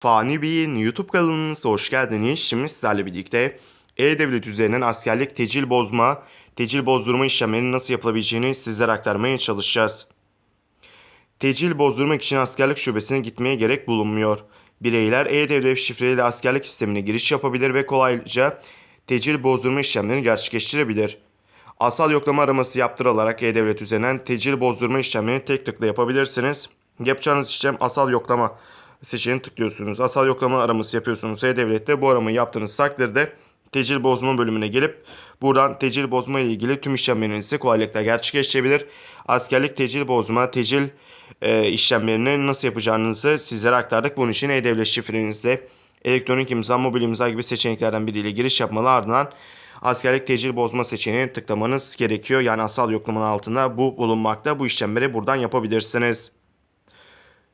Fani Bey'in YouTube kanalımıza hoş geldiniz. Şimdi sizlerle birlikte E-Devlet üzerinden askerlik tecil bozma, tecil bozdurma işlemlerinin nasıl yapılabileceğini sizlere aktarmaya çalışacağız. Tecil bozdurmak için askerlik şubesine gitmeye gerek bulunmuyor. Bireyler E-Devlet şifreliyle askerlik sistemine giriş yapabilir ve kolayca tecil bozdurma işlemlerini gerçekleştirebilir. Asal yoklama araması yaptırılarak E-Devlet üzerinden tecil bozdurma işlemlerini tek tıkla yapabilirsiniz. Yapacağınız işlem asal yoklama seçeneğini tıklıyorsunuz. Asal yoklama araması yapıyorsunuz E-Devlet'te. Bu aramayı yaptığınız takdirde tecil bozma bölümüne gelip buradan tecil bozma ile ilgili tüm işlemlerinizi kolaylıkla gerçekleştirebilir. Askerlik tecil bozma, tecil e, işlemlerini nasıl yapacağınızı sizlere aktardık. Bunun için E-Devlet şifrenizle elektronik imza, mobil imza gibi seçeneklerden biriyle giriş yapmalı ardından askerlik tecil bozma seçeneğine tıklamanız gerekiyor. Yani asal yoklamanın altında bu bulunmakta. Bu işlemleri buradan yapabilirsiniz.